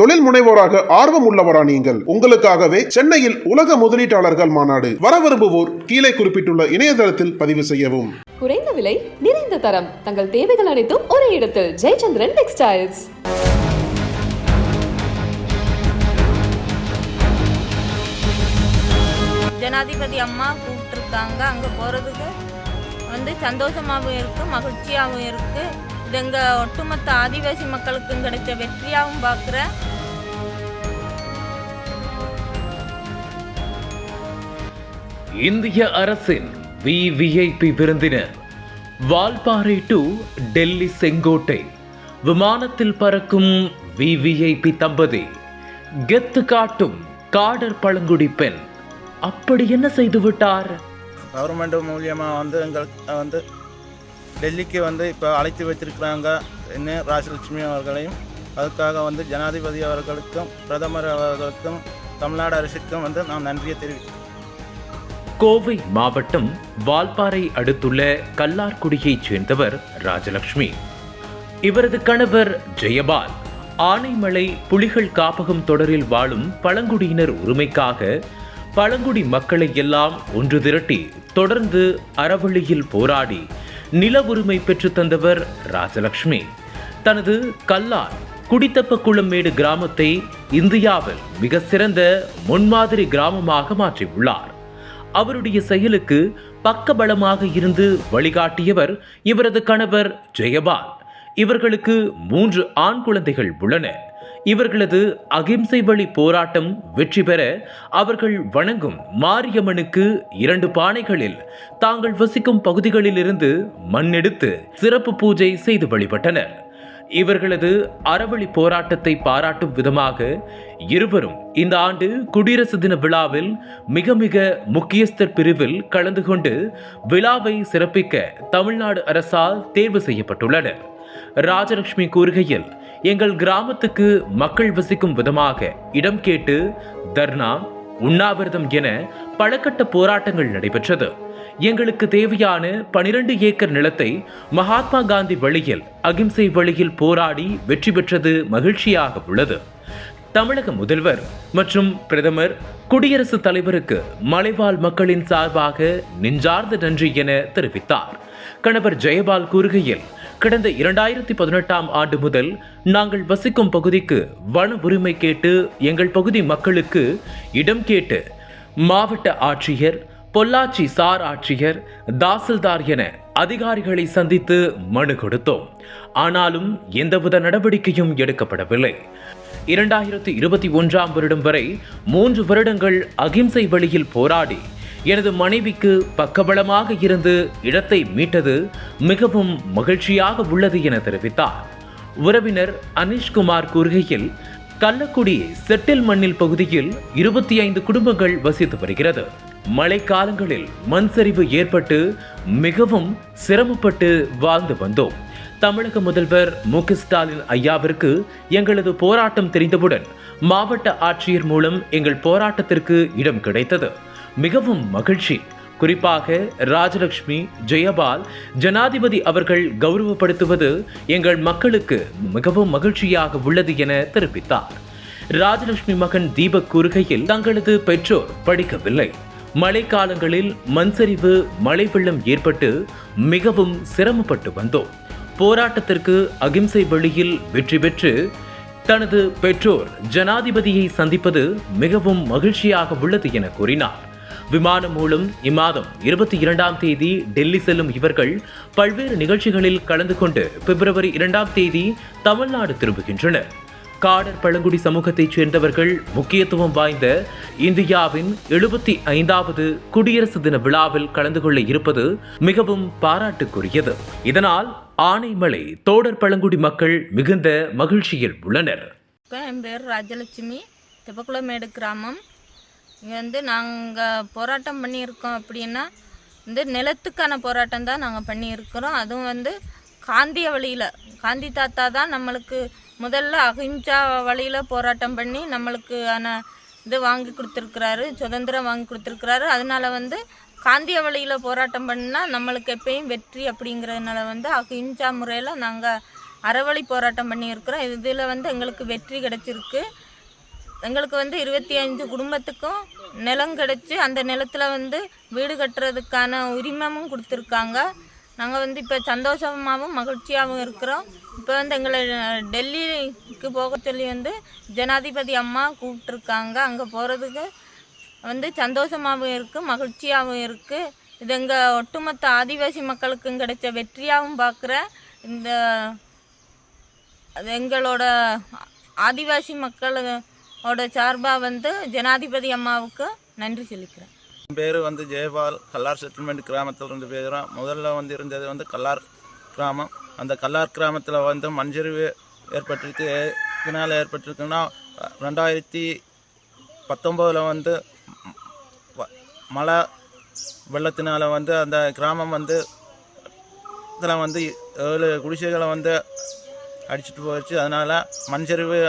தொழில் முனைவோராக ஆர்வம் உள்ளவரா நீங்கள். உங்களுக்காகவே சென்னையில் உலக முதலீட்டாளர்கள் மாநாடு வர விரும்புவோர் கீழே குறிப்பிட்டுள்ள இணையதளத்தில் பதிவு செய்யவும். குறைந்த விலை நிறைந்த தரம். தங்கள் தேவைகள் அனைத்தும் ஒரே இடத்தில். ஜெயச்சந்திரன் டெக்ஸ்டைல்ஸ் ஜனாதிபதி அம்மா கூப்பிட்டுருக்காங்க. அங்கே போகிறதுக்கு வந்து சந்தோஷமாகவும் இருக்குது மகிழ்ச்சியாகவும் இருக்குது இது எங்கள் ஒட்டுமொத்த ஆதிவாசி மக்களுக்கும் கிடைச்ச வெற்றியாகவும் பார்க்குறேன் இந்திய அரசின் விவிஐபி விருந்தினர் வால்பாறை டு டெல்லி செங்கோட்டை விமானத்தில் பறக்கும் விவிஐபி தம்பதி கெத்து காட்டும் காடர் பழங்குடி பெண் அப்படி என்ன செய்து விட்டார்? கவர்மெண்ட் மூலியமாக வந்து எங்களுக்கு வந்து டெல்லிக்கு வந்து இப்போ அழைத்து வச்சிருக்கிறாங்க என்ன ராஜலட்சுமி அவர்களையும். அதுக்காக வந்து ஜனாதிபதி அவர்களுக்கும் பிரதமர் அவர்களுக்கும் தமிழ்நாடு அரசுக்கும் வந்து நான் நன்றியை தெரிவிக்கிறேன் கோவை மாவட்டம் வால்பாறை அடுத்துள்ள கல்லார்குடியைச் சேர்ந்தவர் ராஜலட்சுமி. இவரது கணவர் ஜெயபால் ஆனைமலை புலிகள் காப்பகம் தொடரில் வாழும் பழங்குடியினர் உரிமைக்காக பழங்குடி மக்களை எல்லாம் ஒன்று திரட்டி தொடர்ந்து அறவழியில் போராடி நில உரிமை பெற்று தந்தவர் ராஜலக்ஷ்மி. தனது கல்லார் குடித்தப்பக்குளமேடு கிராமத்தை இந்தியாவில் மிக சிறந்த முன்மாதிரி கிராமமாக மாற்றியுள்ளார். அவருடைய செயலுக்கு பக்கபலமாக இருந்து வழிகாட்டியவர் இவரது கணவர் ஜெயபால். இவர்களுக்கு மூன்று ஆண் குழந்தைகள் உள்ளன. இவர்களது அகிம்சை வழி போராட்டம் வெற்றி பெற அவர்கள் வணங்கும் மாரியம்மனுக்கு இரண்டு பானைகளில் தாங்கள் வசிக்கும் பகுதிகளிலிருந்து மண்ணெடுத்து சிறப்பு பூஜை செய்து வழிபட்டனர். இவர்களது அறவழி போராட்டத்தை பாராட்டும் விதமாக இருவரும் இந்த ஆண்டு குடியரசு தின விழாவில் மிக மிக முக்கியஸ்தர் பிரிவில் கலந்து கொண்டு விழாவை சிறப்பிக்க தமிழ்நாடு அரசால் தேர்வு செய்யப்பட்டுள்ளனர். ராஜலட்சுமி கூறுகையில் எங்கள் கிராமத்துக்கு மக்கள் வசிக்கும் விதமாக இடம் கேட்டு தர்ணா உண்ணாவிரதம் என பலகட்ட போராட்டங்கள் நடைபெற்றது. எங்களுக்கு தேவையான பனிரெண்டு ஏக்கர் நிலத்தை மகாத்மா காந்தி வழியில் அகிம்சை வழியில் போராடி வெற்றி பெற்றது மகிழ்ச்சியாக உள்ளது. தமிழக முதல்வர் மற்றும் பிரதமர் குடியரசுத் தலைவருக்கு மலைவாழ் மக்களின் சார்பாக நெஞ்சார்ந்த நன்றி என தெரிவித்தார். கணவர் ஜெயபால் கூறுகையில் கடந்த இரண்டாயிரத்தி பதினெட்டாம் ஆண்டு முதல் நாங்கள் வசிக்கும் பகுதிக்கு வன உரிமை கேட்டு எங்கள் பகுதி மக்களுக்கு இடம் கேட்டு மாவட்ட ஆட்சியர் பொள்ளாச்சி சார் ஆட்சியர் தாசில்தார் என அதிகாரிகளை சந்தித்து மனு கொடுத்தோம். ஆனாலும் எந்தவித நடவடிக்கையும் எடுக்கப்படவில்லை. இரண்டாயிரத்தி இருபத்தி ஒன்றாம் வருடம் வரை மூன்று வருடங்கள் அகிம்சை வழியில் போராடி எனது மனைவிக்கு பக்கபலமாக இருந்து இடத்தை மீட்டது மிகவும் மகிழ்ச்சியாக உள்ளது என தெரிவித்தார். உறவினர் அனிஷ்குமார் கூறுகையில் கள்ளக்குடி செட்டில் மண்ணில் பகுதியில் இருபத்தி ஐந்து குடும்பங்கள் வசித்து வருகிறது. மழைக்காலங்களில் மண் சரிவு ஏற்பட்டு மிகவும் சிரமப்பட்டு வாழ்ந்து வந்தோம். தமிழக முதல்வர் மு க ஸ்டாலின் ஐயாவிற்கு எங்களது போராட்டம் தெரிந்தவுடன் மாவட்ட ஆட்சியர் மூலம் எங்கள் போராட்டத்திற்கு இடம் கிடைத்தது. மிகவும் மகிழ்ச்சி. குறிப்பாக ராஜலட்சுமி ஜெயபால் ஜனாதிபதி அவர்கள் கௌரவப்படுத்துவது எங்கள் மக்களுக்கு மிகவும் மகிழ்ச்சியாக உள்ளது என தெரிவித்தார். ராஜலட்சுமி மகன் தீபக் கூறுகையில் தங்களது பெற்றோர் படிக்கவில்லை. மழைக்காலங்களில் மண்சரிவு மழை வெள்ளம் ஏற்பட்டு மிகவும் சிரமப்பட்டு வந்தோம். போராட்டத்திற்கு அகிம்சை வழியில் வெற்றி பெற்று தனது பெற்றோர் ஜனாதிபதியை சந்திப்பது மிகவும் மகிழ்ச்சியாக உள்ளது என கூறினார். விமானம் மூலம் இம்மாதம் இருபத்தி இரண்டாம் தேதி டெல்லி செல்லும் இவர்கள் பல்வேறு நிகழ்ச்சிகளில் கலந்து கொண்டு பிப்ரவரி இரண்டாம் தேதி தமிழ்நாடு திரும்புகின்றனர். காடர் பழங்குடி சமூகத்தைச் சேர்ந்தவர்கள் முக்கியத்துவம் வாய்ந்த இந்தியாவின் எழுபத்தி ஐந்தாவது குடியரசு தின விழாவில் கலந்து கொள்ள இருப்பது மிகவும் பாராட்டுக்குரியது. இதனால் ஆனைமலை தோடர் பழங்குடி மக்கள் மிகுந்த மகிழ்ச்சியில் உள்ளனர். என் பேர் ராஜலட்சுமி தெப்பக்குளமேடு கிராமம். இங்கே வந்து நாங்கள் போராட்டம் பண்ணியிருக்கோம் அப்படின்னா வந்து நிலத்துக்கான போராட்டம் தான் நாங்கள் பண்ணியிருக்கிறோம். அதுவும் வந்து காந்திய வழியில் காந்தி தாத்தா தான் நம்மளுக்கு முதல்ல அகிம்சா வழியில் போராட்டம் பண்ணி நம்மளுக்கு ஆன இது வாங்கி கொடுத்துருக்குறாரு சுதந்திரம் வாங்கி கொடுத்துருக்குறாரு. அதனால வந்து காந்திய வழியில் போராட்டம் பண்ணால் நம்மளுக்கு எப்பயும் வெற்றி அப்படிங்கிறதுனால வந்து அகிம்சா முறையில் நாங்கள் அறவழி போராட்டம் பண்ணியிருக்கிறோம். இதில் வந்து எங்களுக்கு வெற்றி கிடைச்சிருக்கு. எங்களுக்கு வந்து இருபத்தி அஞ்சு குடும்பத்துக்கும் நிலம் கிடைச்சி அந்த நிலத்தில் வந்து வீடு கட்டுறதுக்கான உரிமமும் கொடுத்துருக்காங்க. நாங்கள் வந்து இப்போ சந்தோஷமாகவும் மகிழ்ச்சியாகவும் இருக்கிறோம். இப்போ வந்து எங்களை டெல்லிக்கு போக சொல்லி வந்து ஜனாதிபதி அம்மா கூப்பிட்ருக்காங்க அங்கே போகிறதுக்கு வந்து சந்தோஷமாகவும் இருக்குது மகிழ்ச்சியாகவும் இருக்குது இது எங்கள் ஒட்டுமொத்த ஆதிவாசி மக்களுக்கும் கிடைச்ச வெற்றியாகவும் பார்க்குறேன் இந்த அது எங்களோட ஆதிவாசி மக்கள் அவரோட சார்பாக வந்து ஜனாதிபதி அம்மாவுக்கு நன்றி சொல்லிக்கிறேன். என் பேர் வந்து ஜெயபால். கல்லார் செட்டில்மெண்ட் கிராமத்தில் இருந்து பேசுகிறோம் முதல்ல வந்து இருந்தது வந்து கல்லார் கிராமம். அந்த கல்லார் கிராமத்தில் வந்து மண்சரிவு ஏற்பட்டிருக்கு. இதனால் ஏற்பட்டிருக்குன்னா ரெண்டாயிரத்தி பத்தொம்போதில் வந்து வ- மழை வெள்ளத்தினால் வந்து அந்த கிராமம் வந்து இதில் வந்து ஏழு குடிசைகளை வந்து அடிச்சிட்டு போயிடுச்சு. அதனால் மண்சரிவு